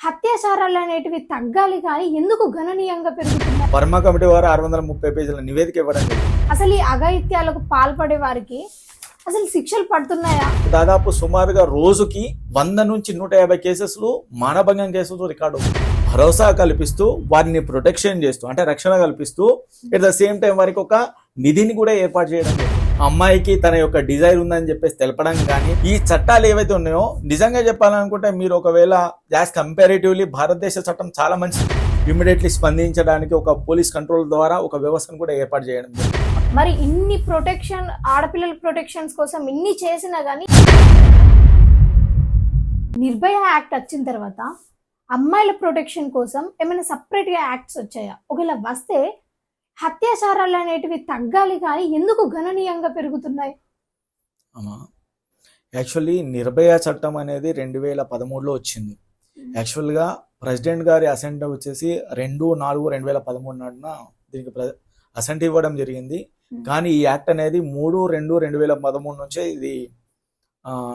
అత్యాచారాలు అనేటివి తగ్గాలి కానీ ఎందుకు గణనీయంగా పెరుగుతున్నాయి వర్మ కమిటీ వారు ఆరు వందల ముప్పై పేజీల నివేదిక ఇవ్వడం. అసలు ఈ అఘాయిత్యాలకు పాల్పడే వారికి అసలు శిక్షలు పడుతున్నాయా దాదాపు సుమారుగా రోజుకి వంద నుంచి నూట యాభై కేసెస్లు మానభంగం కేసులు రికార్డు. భరోసా కల్పిస్తూ వారిని ప్రొటెక్షన్ చేస్తూ అంటే రక్షణ కల్పిస్తూ ఎట్ ద సేమ్ టైం వారికి ఒక నిధిని కూడా ఏర్పాటు చేయడం. అమ్మాయికి తన యొక్క డిజైర్ ఉందని చెప్పేసి తెలపడం కానీ ఈ చట్టాలు ఏవైతే ఉన్నాయో నిజంగా చెప్పాలనుకుంటే మీరు ఒకవేళ యాజ్ కంపారిటివ్లీ భారతదేశ చట్టం చాలా మంచిది ఇమ్మీడియట్లీ స్పందించడానికి ఒక పోలీస్ కంట్రోల్ ద్వారా ఒక వ్యవస్థను కూడా ఏర్పాటు చేయడం మరి ఇన్ని ప్రొటెక్షన్ ఆడపిల్లల ప్రొటెక్షన్స్ కోసం ఇన్ని చేసినా కానీ నిర్భయ యాక్ట్ వచ్చిన తర్వాత అమ్మాయిల ప్రొటెక్షన్ కోసం ఏమైనా సపరేట్గా యాక్ట్స్ వచ్చాయా? ఒకవేళ వస్తే అత్యాచారాలు అనేటివి తగ్గాలి కానీ ఎందుకు గణనీయంగా పెరుగుతున్నాయి? యాక్చువల్లీ నిర్భయ చట్టం అనేది రెండు వేల పదమూడులో వచ్చింది. యాక్చువల్గా ప్రెసిడెంట్ గారి అసెంట్ వచ్చేసి రెండు నాలుగు రెండు వేల పదమూడు నాడున దీనికి అసెంట్ ఇవ్వడం జరిగింది. కానీ ఈ యాక్ట్ అనేది మూడు రెండు రెండు వేల పదమూడు నుంచే ఇది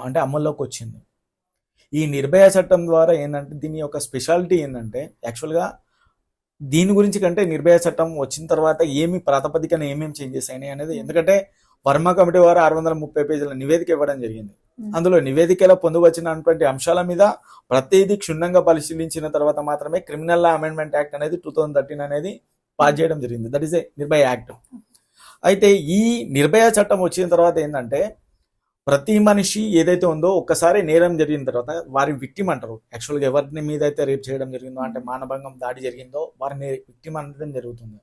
అంటే అమల్లోకి వచ్చింది. ఈ నిర్భయ చట్టం ద్వారా ఏంటంటే దీని యొక్క స్పెషాలిటీ ఏంటంటే యాక్చువల్గా దీని గురించి కంటే నిర్భయ చట్టం వచ్చిన తర్వాత ఏమి ప్రాతిపదికన ఏమేమి చేంజెస్ అయినాయి అనేది ఎందుకంటే వర్మ కమిటీ వారు ఆరు వందల ముప్పై పేజీల నివేదిక ఇవ్వడం జరిగింది. అందులో నివేదికలో పొందువచ్చినటువంటి అంశాల మీద ప్రతిదీ క్షుణ్ణంగా పరిశీలించిన తర్వాత మాత్రమే క్రిమినల్ లా అమెండ్మెంట్ యాక్ట్ అనేది టూ థౌజండ్ థర్టీన్ అనేది పాస్ చేయడం జరిగింది. That is a Nirbhaya act అయితే ఈ నిర్భయ చట్టం వచ్చిన తర్వాత ఏంటంటే ప్రతి మనిషి ఏదైతే ఉందో ఒక్కసారి నేరం జరిగిన తర్వాత వారి విక్టిమ్ అంటారు. యాక్చువల్గా ఎవరిని మీద అయితే రేప్ చేయడం జరిగిందో అంటే మానభంగం దాడి జరిగిందో వారిని విక్టిమ్ అనడం జరుగుతుంది.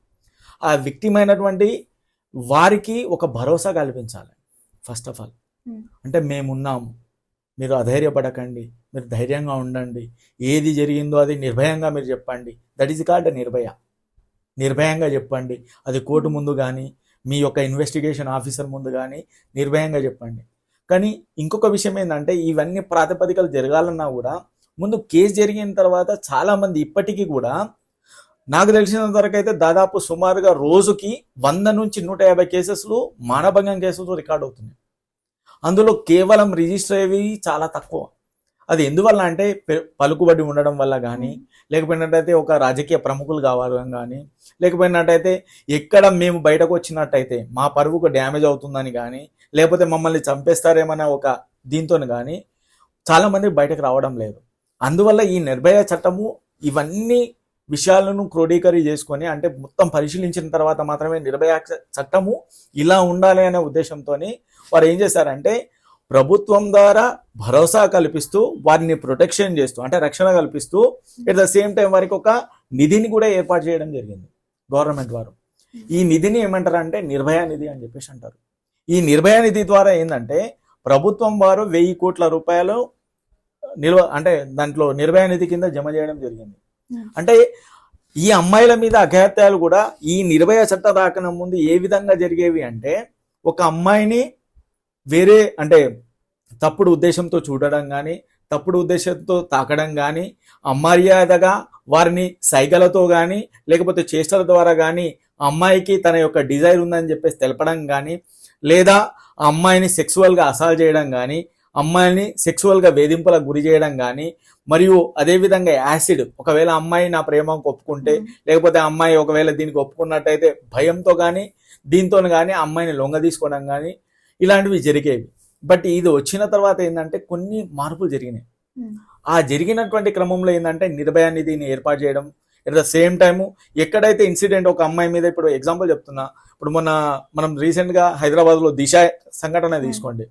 ఆ విక్టిమ్ అయినటువంటి వారికి ఒక భరోసా కల్పించాలి. First of all Hmm. అంటే మేమున్నాము. మీరు అధైర్యపడకండి. మీరు ధైర్యంగా ఉండండి. ఏది జరిగిందో అది నిర్భయంగా మీరు చెప్పండి. That is called Nirbhaya. నిర్భయంగా చెప్పండి. అది కోర్టు ముందు కానీ మీ యొక్క ఇన్వెస్టిగేషన్ ఆఫీసర్ ముందు కానీ నిర్భయంగా చెప్పండి. కానీ ఇంకొక విషయం ఏంటంటే ఇవన్నీ ప్రాతిపదికలు జరగాలన్నా కూడా ముందు కేసు జరిగిన తర్వాత చాలామంది ఇప్పటికీ కూడా నాకు తెలిసినంత వరకు అయితే దాదాపు సుమారుగా రోజుకి వంద నుంచి నూట యాభై కేసెస్లు మానభంగం కేసులు రికార్డ్ అవుతున్నాయి. అందులో కేవలం రిజిస్టర్ అయ్యేవి చాలా తక్కువ. అది ఎందువల్ల అంటే పలుకుబడి ఉండడం వల్ల కానీ లేకపోయినట్టయితే ఒక రాజకీయ ప్రముఖులు కావాలని కానీ లేకపోయినట్టయితే ఎక్కడ మేము బయటకు వచ్చినట్టయితే మా పరువుకు డ్యామేజ్ అవుతుందని కానీ లేకపోతే మమ్మల్ని చంపేస్తారేమన్న ఒక దీంతో కానీ చాలా మంది బయటకు రావడం లేదు. అందువల్ల ఈ నిర్భయ చట్టము ఇవన్నీ విషయాలను క్రోడీకరీ చేసుకొని అంటే మొత్తం పరిశీలించిన తర్వాత మాత్రమే నిర్భయ చట్టము ఇలా ఉండాలి అనే ఉద్దేశంతో వారు ఏం చేశారంటే ప్రభుత్వం ద్వారా భరోసా కల్పిస్తూ వారిని ప్రొటెక్షన్ చేస్తూ అంటే రక్షణ కల్పిస్తూ ఎట్ ద సేమ్ టైం వారికి ఒక నిధిని కూడా ఏర్పాటు చేయడం జరిగింది గవర్నమెంట్ వారు. ఈ నిధిని ఏమంటారు అంటే నిర్భయ నిధి అని చెప్పేసి అంటారు. ఈ నిర్భయ నిధి ద్వారా ఏంటంటే ప్రభుత్వం వారు వెయ్యి కోట్ల రూపాయలు నిల్వ అంటే దాంట్లో నిర్భయ నిధి కింద జమ చేయడం జరిగింది Hmm. అంటే ఈ అమ్మాయిల మీద అఘాత్యాలు కూడా ఈ నిర్భయ చట్ట రాకన ముందు ఏ విధంగా జరిగేవి అంటే ఒక అమ్మాయిని వేరే అంటే తప్పుడు ఉద్దేశంతో చూడడం కానీ తప్పుడు ఉద్దేశంతో తాకడం కానీ అమర్యాదగా వారిని సైగలతో కానీ లేకపోతే చేష్టల ద్వారా కానీ అమ్మాయికి తన యొక్క డిజైర్ ఉందని చెప్పేసి తెలపడం కానీ లేదా ఆ అమ్మాయిని సెక్సువల్గా అసాల్ట్ చేయడం కానీ అమ్మాయిని సెక్సువల్గా వేధింపులకు గురి చేయడం కానీ మరియు అదేవిధంగా యాసిడ్ ఒకవేళ అమ్మాయి నా ప్రేమకు ఒప్పుకుంటే లేకపోతే అమ్మాయి ఒకవేళ దీనికి ఒప్పుకున్నట్టయితే భయంతో కానీ దీంతో కానీ అమ్మాయిని లొంగ తీసుకోవడం కానీ ఇలాంటివి జరిగేవి. బట్ ఇది వచ్చిన తర్వాత ఏంటంటే కొన్ని మార్పులు జరిగినాయి. ఆ జరిగినటువంటి క్రమంలో ఏంటంటే నిర్భయ నిధిని ఏర్పాటు చేయడం ఎట్ ద సేమ్ టైము ఎక్కడైతే ఇన్సిడెంట్ ఒక అమ్మాయి మీద ఇప్పుడు ఎగ్జాంపుల్ చెప్తున్నా ఇప్పుడు మొన్న మనం రీసెంట్గా హైదరాబాద్లో దిశ సంఘటన తీసుకోండి.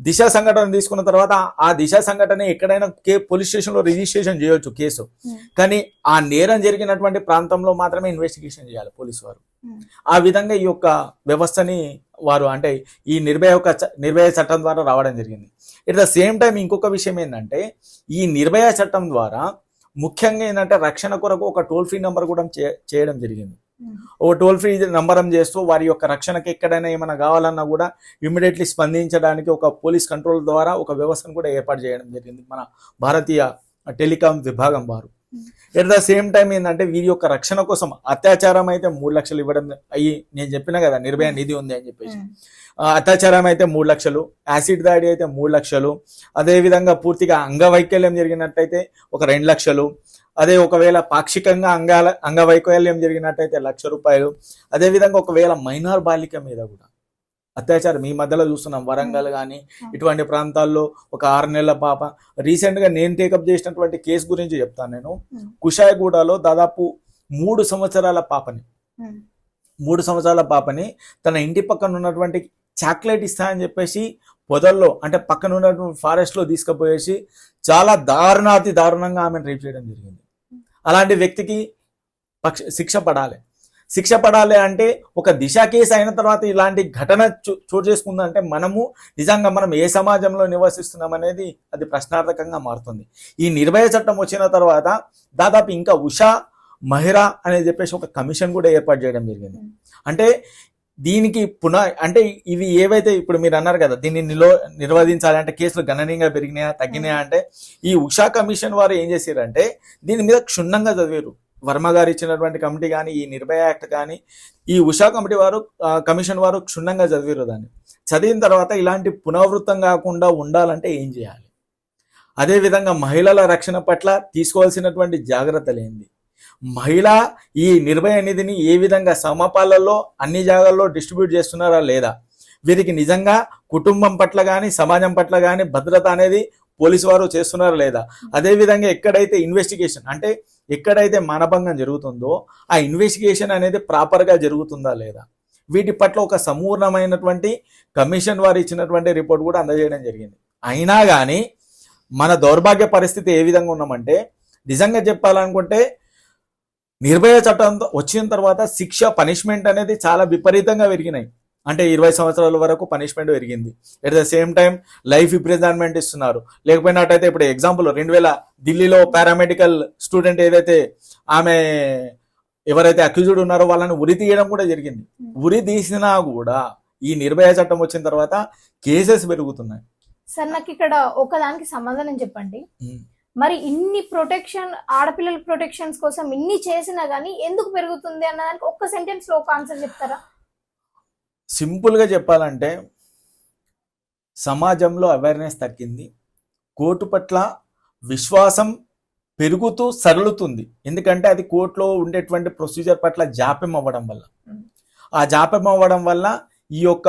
దిశ సంఘటన తీసుకున్న తర్వాత ఆ దిశ సంఘటన ఎక్కడైనా కే పోలీస్ స్టేషన్లో రిజిస్ట్రేషన్ చేయొచ్చు కేసు. Hmm. కానీ ఆ నేరం జరిగినటువంటి ప్రాంతంలో మాత్రమే ఇన్వెస్టిగేషన్ చేయాలి పోలీసు వారు. Hmm. ఆ విధంగా ఈ యొక్క వ్యవస్థని వారు అంటే ఈ నిర్భయ యొక్క నిర్భయ చట్టం ద్వారా రావడం జరిగింది. ఎట్ ద సేమ్ టైం ఇంకొక విషయం ఏంటంటే ఈ నిర్భయ చట్టం ద్వారా ముఖ్యంగా ఏంటంటే రక్షణ కొరకు ఒక టోల్ ఫ్రీ నెంబర్ కూడా చే- చేయడం జరిగింది. Hmm. ఒక టోల్ ఫ్రీ నంబరం చేస్తూ వారి యొక్క రక్షణకి ఎక్కడైనా ఏమైనా కావాలన్నా కూడా ఇమ్మీడియట్లీ స్పందించడానికి ఒక పోలీస్ కంట్రోల్ ద్వారా ఒక వ్యవస్థను కూడా ఏర్పాటు చేయడం జరిగింది మన భారతీయ టెలికాం విభాగం వారు ఎట్ ద సేమ్ టైం ఏంటంటే వీరి యొక్క రక్షణ కోసం అత్యాచారం అయితే మూడు లక్షలు ఇవ్వడం అయ్యి నేను చెప్పిన కదా నిర్భయ నిధి ఉంది అని చెప్పేసి Hmm. అత్యాచారం అయితే మూడు లక్షలు యాసిడ్ దాడి అయితే మూడు లక్షలు అదే విధంగా పూర్తిగా అంగవైకల్యం జరిగినట్టయితే ఒక రెండు లక్షలు అదే ఒకవేళ పాక్షికంగా అంగాల అంగవైకల్యం జరిగినట్టయితే లక్ష రూపాయలు. అదేవిధంగా ఒకవేళ మైనార్ బాలిక మీద కూడా అత్యాచారం ఈ మధ్యలో చూస్తున్నాం వరంగల్ కానీ ఇటువంటి ప్రాంతాల్లో ఒక ఆరు నెలల పాప. రీసెంట్గా నేను టేకప్ చేసినటువంటి కేసు గురించి చెప్తాను నేను. Hmm. కుషాయిగూడలో దాదాపు మూడు సంవత్సరాల పాపని మూడు సంవత్సరాల పాపని తన ఇంటి పక్కన ఉన్నటువంటి చాక్లెట్ ఇస్తా అని చెప్పేసి పొదల్లో అంటే పక్కన ఉన్నటువంటి ఫారెస్ట్లో తీసుకుపోయేసి చాలా దారుణాతి దారుణంగా ఆమెను రేప్ చేయడం జరిగింది. అలాంటి వ్యక్తికి పక్ష శిక్ష పడాలి. శిక్ష పడాలి అంటే ఒక దిశ కేసు అయిన తర్వాత ఇలాంటి ఘటన చో- చోటు చేసుకుందంటే మనము నిజంగా మనం ఏ సమాజంలో నివసిస్తున్నాం అనేది అది ప్రశ్నార్థకంగా మారుతుంది. ఈ నిర్భయ చట్టం వచ్చిన తర్వాత దాదాపు ఇంకా ఉషా మహిరా అని చెప్పేసి ఒక కమిషన్ కూడా ఏర్పాటు చేయడం జరిగింది. అంటే దీనికి పునః అంటే ఇవి ఏవైతే ఇప్పుడు మీరు అన్నారు కదా దీన్ని నిలో నిర్వహించాలి అంటే కేసులు గణనీయంగా పెరిగినాయా తగ్గినాయా అంటే ఈ ఉషా కమిషన్ వారు ఏం చేశారంటే దీని మీద క్షుణ్ణంగా చదివారు వర్మ గారు ఇచ్చినటువంటి కమిటీ కానీ ఈ నిర్భయ యాక్ట్ కానీ ఈ ఉషా కమిటీ వారు కమిషన్ వారు క్షుణ్ణంగా చదివారు దాన్ని. చదివిన తర్వాత ఇలాంటి పునరావృతం కాకుండా ఉండాలంటే ఏం చేయాలి? అదేవిధంగా మహిళల రక్షణ పట్ల తీసుకోవాల్సినటువంటి జాగ్రత్తలు ఏంది? మహిళ ఈ నిర్భయ నిధిని ఏ విధంగా సమపాలలో అన్ని జాగాల్లో డిస్ట్రిబ్యూట్ చేస్తున్నారా లేదా? వీరికి నిజంగా కుటుంబం పట్ల కానీ సమాజం పట్ల కానీ భద్రత అనేది పోలీసు వారు చేస్తున్నారా లేదా? అదేవిధంగా ఎక్కడైతే ఇన్వెస్టిగేషన్ అంటే ఎక్కడైతే మానభంగం జరుగుతుందో ఆ ఇన్వెస్టిగేషన్ అనేది ప్రాపర్గా జరుగుతుందా లేదా? వీటి పట్ల ఒక సమూర్ణమైనటువంటి కమిషన్ వారు ఇచ్చినటువంటి రిపోర్ట్ కూడా అందజేయడం జరిగింది. అయినా కానీ మన దౌర్భాగ్య పరిస్థితి ఏ విధంగా ఉన్నామంటే నిజంగా చెప్పాలనుకుంటే నిర్భయ చట్టం వచ్చిన తర్వాత శిక్ష పనిష్మెంట్ అనేది చాలా విపరీతంగా పెరిగినాయి. అంటే ఇరవై సంవత్సరాల వరకు పనిష్మెంట్ పెరిగింది. At the same time life imprisonment ఇస్తున్నారు. లేకపోయినట్టయితే ఇప్పుడు ఎగ్జాంపుల్ రెండు వేల ఢిల్లీలో పారామెడికల్ స్టూడెంట్ ఏదైతే ఆమె ఎవరైతే అక్యూజ్డ్ ఉన్నారో వాళ్ళని ఉరి తీయడం కూడా జరిగింది. ఉరి తీసినా కూడా ఈ నిర్భయ చట్టం వచ్చిన తర్వాత కేసెస్ పెరుగుతున్నాయి. సార్ నాకు ఇక్కడ ఒకదానికి సమాధానం చెప్పండి. మరి ఇన్ని ప్రొటెక్షన్ ఆడపిల్లల ప్రొటెక్షన్స్ కోసం ఇన్ని చేసినా గానీ ఎందుకు పెరుగుతుంది అన్నదానికి ఒక్క సెంటెన్స్లో ఒక ఆన్సర్ చెప్తారా? సింపుల్గా చెప్పాలంటే సమాజంలో అవేర్నెస్ తగ్గింది. కోర్టు పట్ల విశ్వాసం పెరుగుతూ సరళుతుంది. ఎందుకంటే అది కోర్టులో ఉండేటువంటి ప్రొసీజర్ పట్ల జాప్యం అవ్వడం వల్ల. ఆ జాప్యం అవ్వడం వల్ల ఈ యొక్క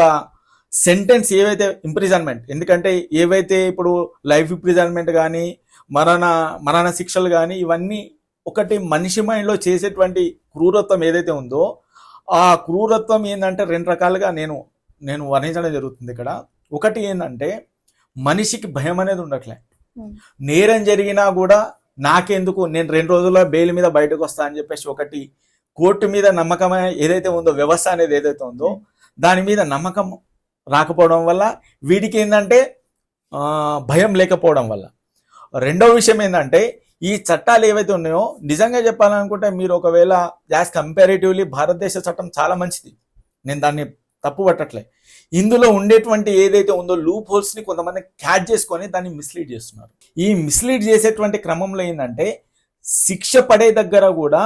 సెంటెన్స్ ఏవైతే ఇంప్రిజన్మెంట్ ఎందుకంటే ఏవైతే ఇప్పుడు లైఫ్ ఇంప్రిజన్మెంట్ కానీ మరణ మరణ శిక్షలు కానీ ఇవన్నీ ఒకటి మనిషి మైండ్లో చేసేటువంటి క్రూరత్వం ఏదైతే ఉందో ఆ క్రూరత్వం ఏంటంటే రెండు రకాలుగా నేను నేను వర్ణించడం జరుగుతుంది ఇక్కడ. ఒకటి ఏంటంటే మనిషికి భయం అనేది ఉండట్లే. నేరం జరిగినా కూడా నాకెందుకు? నేను రెండు రోజుల్లో బెయిల్ మీద బయటకు వస్తా అని చెప్పేసి ఒకటి కోర్టు మీద నమ్మకం ఏదైతే ఉందో వ్యవస్థ అనేది ఏదైతే ఉందో దాని మీద నమ్మకం రాకపోవడం వల్ల వీడికి ఏంటంటే భయం లేకపోవడం వల్ల. రెండవ విషయం ఏంటంటే ఈ చట్టాలు ఏవైతే ఉన్నాయో నిజంగా చెప్పాలనుకుంటే మీరు ఒకవేళ యాజ్ కంపారిటివ్లీ భారతదేశ చట్టం చాలా మంచిది. నేను దాన్ని తప్పు పట్టట్లే. ఇందులో ఉండేటువంటి ఏదైతే ఉందో లూప్ హోల్స్ని కొంతమంది క్యాచ్ చేసుకొని దాన్ని మిస్లీడ్ చేస్తున్నారు. ఈ మిస్లీడ్ చేసేటువంటి క్రమంలో ఏంటంటే శిక్ష పడే దగ్గర కూడా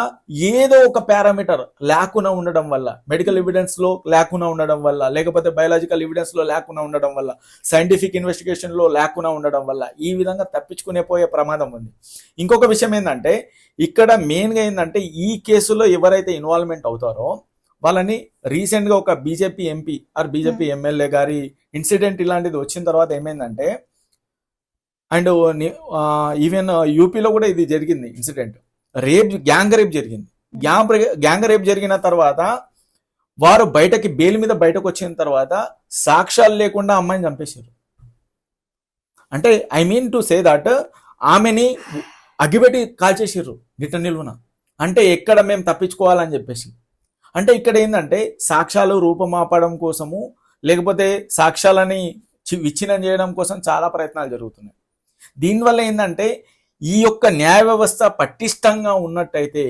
ఏదో ఒక పారామీటర్ లేకుండా ఉండడం వల్ల మెడికల్ ఎవిడెన్స్లో లేకుండా ఉండడం వల్ల లేకపోతే బయాలజికల్ ఎవిడెన్స్లో లేకుండా ఉండడం వల్ల సైంటిఫిక్ ఇన్వెస్టిగేషన్లో లేకుండా ఉండడం వల్ల ఈ విధంగా తప్పించుకునే పోయే ప్రమాదం ఉంది. ఇంకొక విషయం ఏంటంటే ఇక్కడ మెయిన్గా ఏంటంటే ఈ కేసులో ఎవరైతే ఇన్వాల్వ్మెంట్ అవుతారో వాళ్ళని రీసెంట్గా ఒక BJP MP or BJP MLA గారి ఇన్సిడెంట్ ఇలాంటిది వచ్చిన తర్వాత ఏమైందంటే అండ్ ఈవెన్ యూపీలో కూడా ఇది జరిగింది ఇన్సిడెంట్. రేప్ గ్యాంగ్ రేప్ జరిగింది. గ్యాంగ్ గ్యాంగ్ రేప్ జరిగిన తర్వాత వారు బయటకి బెయిల్ మీద బయటకు వచ్చిన తర్వాత సాక్ష్యాలు లేకుండా అమ్మాయిని చంపేశారు. అంటే I mean to say that ఆమెని అగ్గిపెట్టి కాల్చేసారు నిట్ట నిలువున. అంటే ఎక్కడ మేము తప్పించుకోవాలని చెప్పేసి. అంటే ఇక్కడ ఏంటంటే సాక్ష్యాలు రూపమాపడం కోసము లేకపోతే సాక్ష్యాలని చి- విచ్ఛిన్నం చేయడం కోసం చాలా ప్రయత్నాలు జరుగుతున్నాయి. దీనివల్ల ఏంటంటే ఈ యొక్క న్యాయ వ్యవస్థ పటిష్టంగా ఉన్నట్టయితే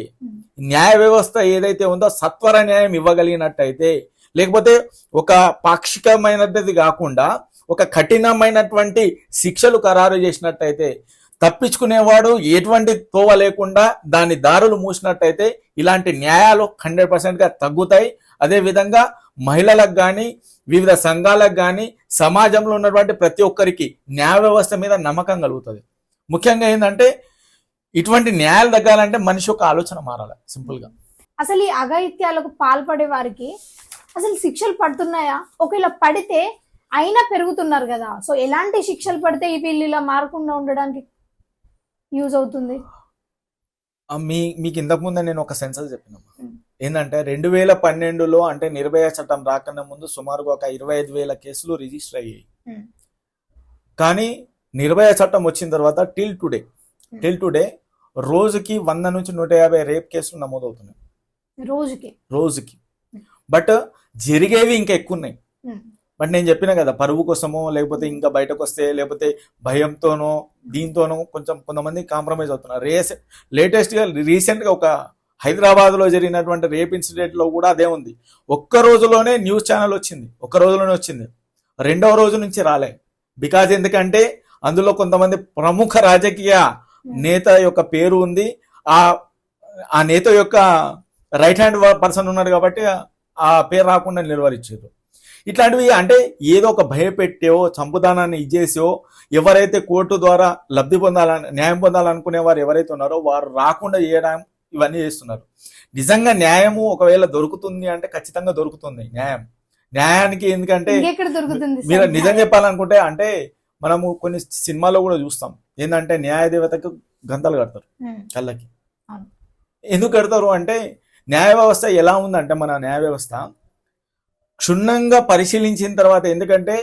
న్యాయ వ్యవస్థ ఏదైతే ఉందో సత్వర న్యాయం ఇవ్వగలిగినట్టయితే లేకపోతే ఒక పాక్షికమైనది కాకుండా ఒక కఠినమైనటువంటి శిక్షలు ఖరారు చేసినట్టయితే తప్పించుకునేవాడు ఎటువంటి తోవ లేకుండా దాని దారులు మూసినట్టయితే ఇలాంటి న్యాయాలు హండ్రెడ్ పర్సెంట్గా తగ్గుతాయి. అదే విధంగా మహిళలకు కానీ వివిధ సంఘాలకు కానీ సమాజంలో ఉన్నటువంటి ప్రతి ఒక్కరికి న్యాయ వ్యవస్థ మీద నమ్మకం కలుగుతుంది. ముఖ్యంగా ఏంటంటే ఇటువంటి న్యాయాలు తగ్గాలంటే మనిషి యొక్క ఆలోచన మారాలి సింపుల్గా అసలు ఈ అఘాయిత్యాలకు పాల్పడే వారికి అసలు శిక్షలు పడుతున్నాయా? ఒకవేళ పడితే అయినా పెరుగుతున్నారు కదా. సో ఎలాంటి శిక్షలు పడితే ఈ వీళ్ళు ఇలా మారకుండా ఉండడానికి యూజ్ అవుతుంది? మీ మీకు ఇంతకు ముందే నేను ఒక సెన్సస్ చెప్పిన Hmm. ఏంటంటే రెండు వేల పన్నెండులో అంటే నిర్భయ చట్టం రాకన్నా ముందు సుమారుగా ఒక ఇరవై ఐదు వేల కేసులు రిజిస్టర్ అయ్యాయి. కానీ నిర్భయ చట్టం వచ్చిన తర్వాత టిల్ టుడే. టిల్ టుడే రోజుకి వంద నుంచి నూట యాభై రేప్ కేసులు నమోదవుతున్నాయి. రోజుకి? రోజుకి. బట్ జరిగేవి ఇంకా ఎక్కువ ఉన్నాయి. బట్ నేను చెప్పిన కదా పరువు కోసమో లేకపోతే ఇంకా బయటకు వస్తే లేకపోతే భయంతోనో దీంతోనో కొంచెం కొంతమంది కాంప్రమైజ్ అవుతున్నారు. రేస్ లేటెస్ట్గా రీసెంట్గా ఒక హైదరాబాద్లో జరిగినటువంటి రేప్ ఇన్సిడెంట్లో కూడా అదే ఉంది. ఒక్క రోజులోనే న్యూస్ ఛానల్ వచ్చింది. ఒక్క రోజులోనే వచ్చింది. రెండవ రోజు నుంచి రాలే. బికాజ్ ఎందుకంటే అందులో కొంతమంది ప్రముఖ రాజకీయ నేత యొక్క పేరు ఉంది. ఆ ఆ నేత యొక్క రైట్ హ్యాండ్ పర్సన్ ఉన్నాడు కాబట్టి ఆ పేరు రాకుండా నిలువరించారు ఇట్లాంటివి అంటే ఏదో ఒక భయపెట్టో చంపుదానాన్ని ఇచ్చేసో ఎవరైతే కోర్టు ద్వారా లబ్ధి పొందాలని న్యాయం పొందాలనుకునే వారు ఎవరైతే ఉన్నారో వారు రాకుండా చేయడం ఇవన్నీ చేస్తున్నారు నిజంగా న్యాయము ఒకవేళ దొరుకుతుంది అంటే ఖచ్చితంగా దొరుకుతుంది న్యాయం న్యాయానికి ఎందుకంటే మీరు? నిజం చెప్పాలనుకుంటే అంటే మనము కొన్ని సినిమాల్లో కూడా చూస్తాం ఏంటంటే న్యాయ దేవతకు గంతలు కడతారు. కళ్ళకి. ఎందుకు కడతారు అంటే న్యాయ వ్యవస్థ ఎలా ఉందంటే మన న్యాయ వ్యవస్థ క్షుణ్ణంగా పరిశీలించిన తర్వాత ఎందుకంటే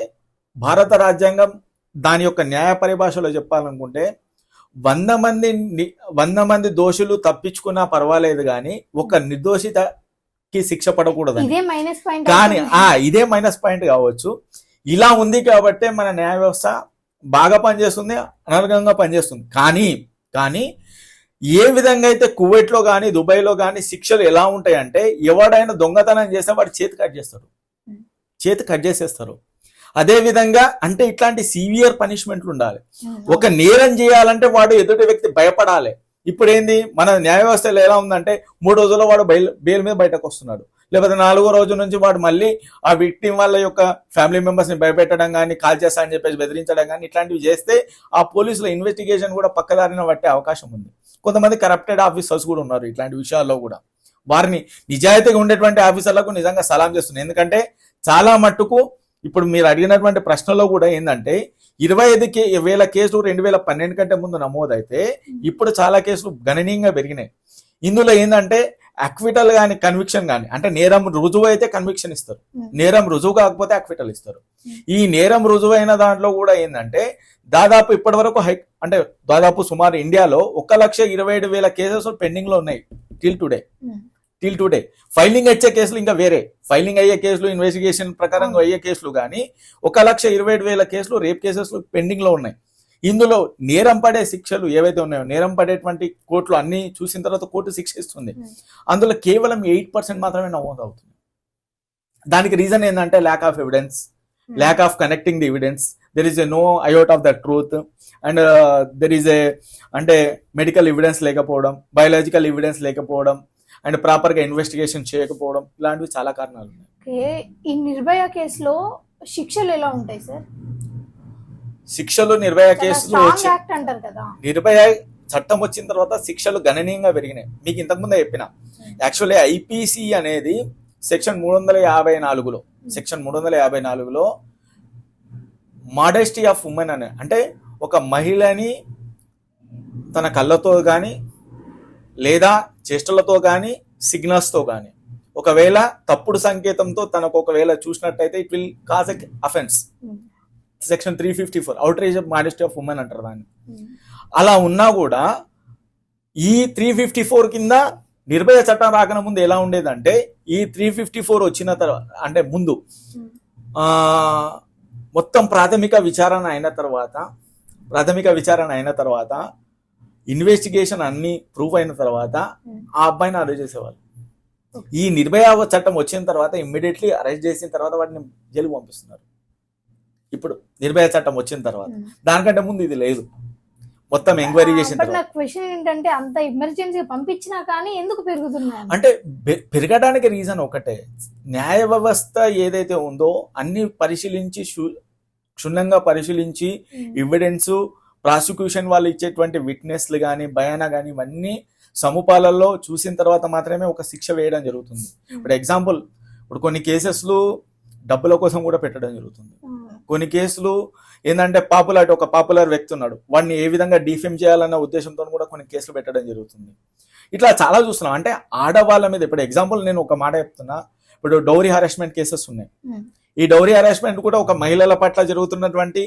భారత రాజ్యాంగం దాని యొక్క న్యాయ పరిభాషలో చెప్పాలనుకుంటే వంద మంది వంద మంది దోషులు తప్పించుకున్నా పర్వాలేదు కానీ ఒక నిర్దోషితకి శిక్ష పడకూడదు కానీ ఆ ఇదే మైనస్ పాయింట్ కావచ్చు. ఇలా ఉంది కాబట్టే మన న్యాయ వ్యవస్థ బాగా పనిచేస్తుంది అనర్గంగా పనిచేస్తుంది. కానీ కానీ ఏ విధంగా అయితే కువైట్లో కానీ దుబాయ్లో కానీ శిక్షలు ఎలా ఉంటాయంటే ఎవడైనా దొంగతనం చేస్తే వాడు చేతి కట్ చేస్తాడు. చేతి కట్ చేసేస్తారు. అదే విధంగా అంటే ఇట్లాంటి సీవియర్ పనిష్మెంట్లు ఉండాలి. ఒక నేరం చేయాలంటే వాడు ఎదుటి వ్యక్తి భయపడాలి. ఇప్పుడు ఏంది మన న్యాయ వ్యవస్థలో ఎలా ఉందంటే మూడు రోజుల్లో వాడు బయలు బెయిల్ మీద బయటకు వస్తున్నాడు. లేకపోతే నాలుగో రోజు నుంచి వాడు మళ్ళీ ఆ విక్టిమ్ వాళ్ళ యొక్క ఫ్యామిలీ మెంబర్స్ని భయపెట్టడం కానీ కాల్ చేస్తా అని చెప్పేసి బెదిరించడం కానీ ఇట్లాంటివి చేస్తే ఆ పోలీసుల ఇన్వెస్టిగేషన్ కూడా పక్కదారిన పట్టే అవకాశం ఉంది. కొంతమంది కరప్టెడ్ ఆఫీసర్స్ కూడా ఉన్నారు ఇట్లాంటి విషయాల్లో కూడా. వారిని నిజాయితీగా ఉండేటువంటి ఆఫీసర్లకు నిజంగా సలాం చేస్తుంది ఎందుకంటే చాలా మట్టుకు ఇప్పుడు మీరు అడిగినటువంటి ప్రశ్నలో కూడా ఏంటంటే ఇరవై ఐదు కే వేల కేసులు రెండు వేల పన్నెండు కంటే ముందు నమోదైతే ఇప్పుడు చాలా కేసులు గణనీయంగా పెరిగినాయి. ఇందులో ఏంటంటే అక్విటల్ కానీ కన్విక్షన్ కానీ అంటే నేరం రుజువు అయితే కన్విక్షన్ ఇస్తారు. నేరం రుజువు కాకపోతే అక్విటల్ ఇస్తారు. ఈ నేరం రుజువైన దాంట్లో కూడా ఏంటంటే దాదాపు ఇప్పటి వరకు హై అంటే దాదాపు సుమారు ఇండియాలో ఒక లక్ష ఇరవై ఏడు వేల కేసెస్ పెండింగ్లో ఉన్నాయి till today till today filing వచ్చే కేసులు ఇంకా వేరే. ఫైలింగ్ అయ్యే కేసులు ఇన్వెస్టిగేషన్ ప్రకారం అయ్యే కేసులు కానీ ఒక లక్ష ఇరవై వేల కేసులు రేప్ కేసెస్ పెండింగ్లో ఉన్నాయి. ఇందులో నేరం పడే శిక్షలు ఏవైతే ఉన్నాయో నేరం పడేటువంటి కోర్టులు అన్ని చూసిన తర్వాత కోర్టు శిక్ష ఇస్తుంది Hmm. అందులో కేవలం ఎయిట్ పర్సెంట్ మాత్రమే నమోదు అవుతుంది. దానికి రీజన్ ఏంటంటే lack of evidence lack of connecting the evidence there is a no iota of the truth and there is a అంటే మెడికల్ ఎవిడెన్స్ లేకపోవడం బయోలాజికల్ ఎవిడెన్స్ లేకపోవడం అండ్ ప్రాపర్గా ఇన్వెస్టిగేషన్ చేయకపోవడం ఇలాంటివి చాలా కారణాలు ఉన్నాయి. ఈ నిర్భయ కేసులో శిక్షలు ఎలా ఉంటాయి సార్? శిక్షలు నిర్భయ కేసులు అంటారు కదా. నిర్భయ చట్టం వచ్చిన తర్వాత శిక్షలు గణనీయంగా పెరిగినాయి. మీకు ఇంతకుముందే చెప్పిన. యాక్చువల్లీ ఐపీసీ అనేది సెక్షన్ మూడు వందల యాభై నాలుగులో సెక్షన్ మూడు వందల యాభై నాలుగులో మాడెస్టీ ఆఫ్ ఉమెన్ అనే అంటే ఒక మహిళని తన కళ్ళతో కానీ లేదా చేష్టలతో కానీ సిగ్నల్స్తో కానీ ఒకవేళ తప్పుడు సంకేతంతో తనకు ఒకవేళ చూసినట్టయితే it will cause offence section three fifty four outrage of modesty of women అంటారు దాన్ని. అలా ఉన్నా కూడా ఈ త్రీ ఫిఫ్టీ ఫోర్ కింద నిర్భయ చట్టం రాకన ముందు ఎలా ఉండేదంటే ఈ త్రీ ఫిఫ్టీ ఫోర్ వచ్చిన తర్వాత అంటే ముందు ఆ, మొత్తం ప్రాథమిక విచారణ అయిన తర్వాత ప్రాథమిక విచారణ అయిన తర్వాత ఇన్వెస్టిగేషన్ అన్ని ప్రూఫ్ అయిన తర్వాత ఆ అబ్బాయిని అరెస్ట్ చేసేవాళ్ళు. ఈ నిర్భయ చట్టం వచ్చిన తర్వాత ఇమ్మీడియట్లీ అరెస్ట్ చేసిన తర్వాత వాటిని జైలు పంపిస్తున్నారు. ఇప్పుడు నిర్భయ చట్టం వచ్చిన తర్వాత. దానికంటే ముందు ఇది లేదు. మొత్తం ఎంక్వైరీ చేసిన క్వశ్చన్ ఏంటంటే అంత ఎమర్జెన్సీ పంపించినా కానీ ఎందుకు పెరుగుతున్నాయి? అంటే పెరగడానికి రీజన్ ఒకటే. న్యాయ వ్యవస్థ ఏదైతే ఉందో అన్ని పరిశీలించి క్షు- క్షుణ్ణంగా పరిశీలించి ఎవిడెన్స్ ప్రాసిక్యూషన్ వాళ్ళు ఇచ్చేటువంటి విట్నెస్లు కానీ బయానా కానీ ఇవన్నీ సముపాలలో చూసిన తర్వాత మాత్రమే ఒక శిక్ష వేయడం జరుగుతుంది. ఇప్పుడు ఎగ్జాంపుల్ ఇప్పుడు కొన్ని కేసెస్లు డబ్బుల కోసం కూడా పెట్టడం జరుగుతుంది. కొన్ని కేసులు ఏంటంటే పాపులారిటీ ఒక పాపులర్ వ్యక్తి ఉన్నాడు. వాడిని ఏ విధంగా డిఫెమ్ చేయాలన్న ఉద్దేశంతో కూడా కొన్ని కేసులు పెట్టడం జరుగుతుంది. ఇట్లా చాలా చూస్తున్నాం. అంటే ఆడవాళ్ళ మీద ఇప్పుడు ఎగ్జాంపుల్ నేను ఒక మాట చెప్తున్నా. ఇప్పుడు డౌరీ హరాస్మెంట్ కేసెస్ ఉన్నాయి. ఈ డౌరీ హరాస్మెంట్ కూడా ఒక మహిళల పట్ల జరుగుతున్నటువంటి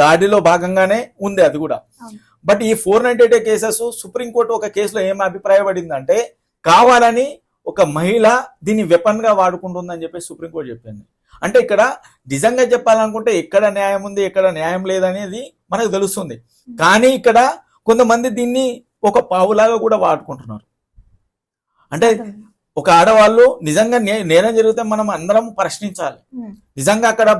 దాడిలో భాగంగానే ఉంది అది కూడా. బట్ ఈ four ninety eight cases Supreme Court ఒక కేసులో ఏం అభిప్రాయపడిందంటే కావాలని ఒక మహిళ దీన్ని వెపన్గా వాడుకుంటుందని చెప్పి సుప్రీంకోర్టు చెప్పింది. అంటే ఇక్కడ నిజంగా చెప్పాలనుకుంటే ఎక్కడ న్యాయం ఉంది ఎక్కడ న్యాయం లేదనేది మనకు తెలుస్తుంది. కానీ ఇక్కడ కొంతమంది దీన్ని ఒక పావులాగా కూడా వాడుకుంటున్నారు. అంటే ఒక ఆడవాళ్ళు నిజంగా నేరం జరిగితే మనం అందరం ప్రశ్నించాలి. నిజంగా అక్కడ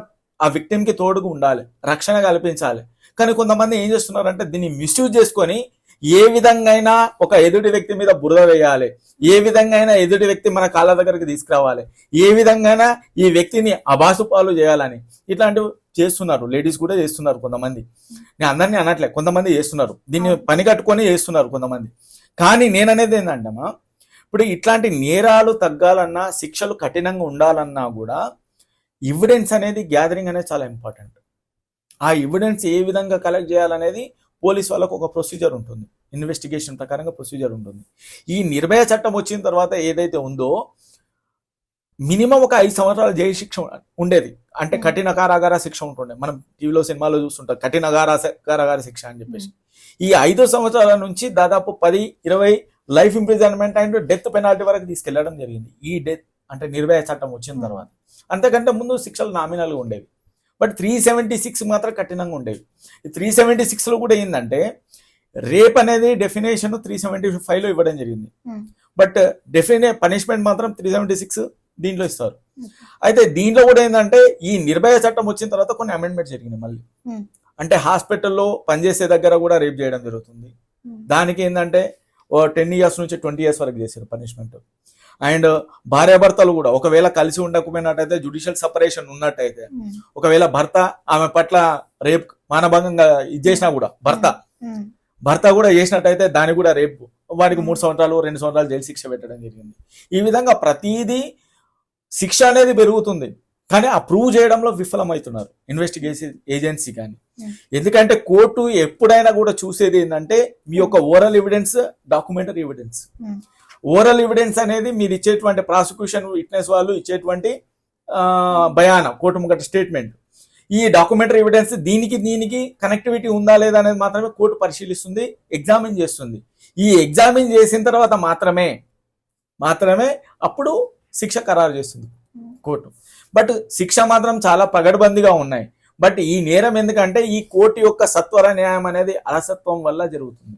ఆ victim కి తోడుగా ఉండాలి రక్షణ కల్పించాలి. కానీ కొంతమంది ఏం చేస్తున్నారంటే దీన్ని మిస్యూజ్ చేసుకొని ఏ విధంగా అయినా ఒక ఎదుటి వ్యక్తి మీద బురద వేయాలి. ఏ విధంగా అయినా ఎదుటి వ్యక్తి మన కాళ్ళ దగ్గరికి తీసుకురావాలి. ఏ విధంగా అయినా ఈ వ్యక్తిని అబాసు పాలు చేయాలని ఇట్లాంటివి చేస్తున్నారు. లేడీస్ కూడా చేస్తున్నారు కొంతమంది. నేను అందరినీ అనట్లే కొంతమంది చేస్తున్నారు. దీన్ని పని కట్టుకొని చేస్తున్నారు కొంతమంది. కానీ నేను అనేది ఏంటంటమ్మా ఇప్పుడు ఇట్లాంటి నేరాలు తగ్గాలన్నా శిక్షలు కఠినంగా ఉండాలన్నా కూడా ఎవిడెన్స్ అనేది గ్యాదరింగ్ అనేది చాలా ఇంపార్టెంట్ ఆ ఎవిడెన్స్ ఏ విధంగా కలెక్ట్ చేయాలనేది పోలీస్ వాళ్ళకు ఒక ప్రొసీజర్ ఉంటుంది. ఇన్వెస్టిగేషన్ ప్రకారంగా ప్రొసీజర్ ఉంటుంది. ఈ నిర్భయ చట్టం వచ్చిన తర్వాత ఏదైతే ఉందో మినిమం ఒక ఐదు సంవత్సరాల జైలు శిక్ష ఉండేది. అంటే Hmm. కఠిన కారాగార శిక్ష ఉంటుండే. మనం టీవీలో సినిమాలో చూస్తుంటాం కఠిన గారా- కారాగార శిక్ష అని చెప్పేసి. ఈ ఐదు సంవత్సరాల నుంచి దాదాపు పది ఇరవై life imprisonment and death penalty వరకు తీసుకెళ్ళడం జరిగింది. ఈ డెత్ అంటే నిర్భయ చట్టం వచ్చిన Hmm. తర్వాత. అంతకంటే ముందు శిక్షలు నామినల్గా ఉండేవి. బట్ త్రీ సెవెంటీ సిక్స్ మాత్రం కఠినంగా ఉండేవి. ఈ త్రీ సెవెంటీ సిక్స్లో కూడా ఏంటంటే రేప్ అనేది డెఫినేషన్ త్రీ సెవెంటీ ఫైవ్లో ఇవ్వడం జరిగింది. Hmm. బట్ డెఫినే పనిష్మెంట్ మాత్రం త్రీ సెవెంటీ సిక్స్ దీంట్లో ఇస్తారు. అయితే దీంట్లో కూడా ఏంటంటే ఈ నిర్భయ చట్టం వచ్చిన తర్వాత కొన్ని అమెండ్మెంట్ జరిగినాయి మళ్ళీ. Hmm. అంటే హాస్పిటల్లో పనిచేసే దగ్గర కూడా రేప్ చేయడం జరుగుతుంది. దానికి ఏంటంటే ఓ టెన్ ఇయర్స్ నుంచి ట్వంటీ ఇయర్స్ వరకు చేశారు పనిష్మెంట్. అండ్ భార్యాభర్తలు కూడా ఒకవేళ కలిసి ఉండకపోయినట్టయితే జుడిషియల్ సపరేషన్ ఉన్నట్టయితే ఒకవేళ భర్త ఆమె పట్ల రేప్ మానభంగంగా ఇది చేసినా కూడా భర్త భర్త కూడా చేసినట్టయితే దానికి కూడా రేపు వాడికి మూడు సంవత్సరాలు రెండు సంవత్సరాలు జైలు శిక్ష పెట్టడం జరిగింది. ఈ విధంగా ప్రతిదీ శిక్ష అనేది పెరుగుతుంది. కానీ ఆ ప్రూవ్ చేయడంలో విఫలమవుతున్నారు ఇన్వెస్టిగేషన్ ఏజెన్సీ కానీ. Hmm. ఎందుకంటే కోర్టు ఎప్పుడైనా కూడా చూసేది ఏంటంటే మీ యొక్క oral evidence documentary evidence Hmm. Oral evidence అనేది మీరు ఇచ్చేటువంటి ప్రాసిక్యూషన్ విట్నెస్ వాళ్ళు ఇచ్చేటువంటి బయానం కోర్టు ముగట స్టేట్మెంట్ ఈ డాక్యుమెంటరీ ఎవిడెన్స్ దీనికి దీనికి కనెక్టివిటీ ఉందా లేదా అనేది మాత్రమే కోర్టు పరిశీలిస్తుంది ఎగ్జామిన్ చేస్తుంది. ఈ ఎగ్జామిన్ చేసిన తర్వాత మాత్రమే మాత్రమే అప్పుడు శిక్ష ఖరారు చేస్తుంది కోర్టు. బట్ శిక్ష మాత్రం చాలా పగడబందిగా ఉన్నాయి. బట్ ఈ నేరం ఎందుకంటే ఈ కోర్టు యొక్క సత్వర న్యాయం అనేది అలసత్వం వల్ల జరుగుతుంది.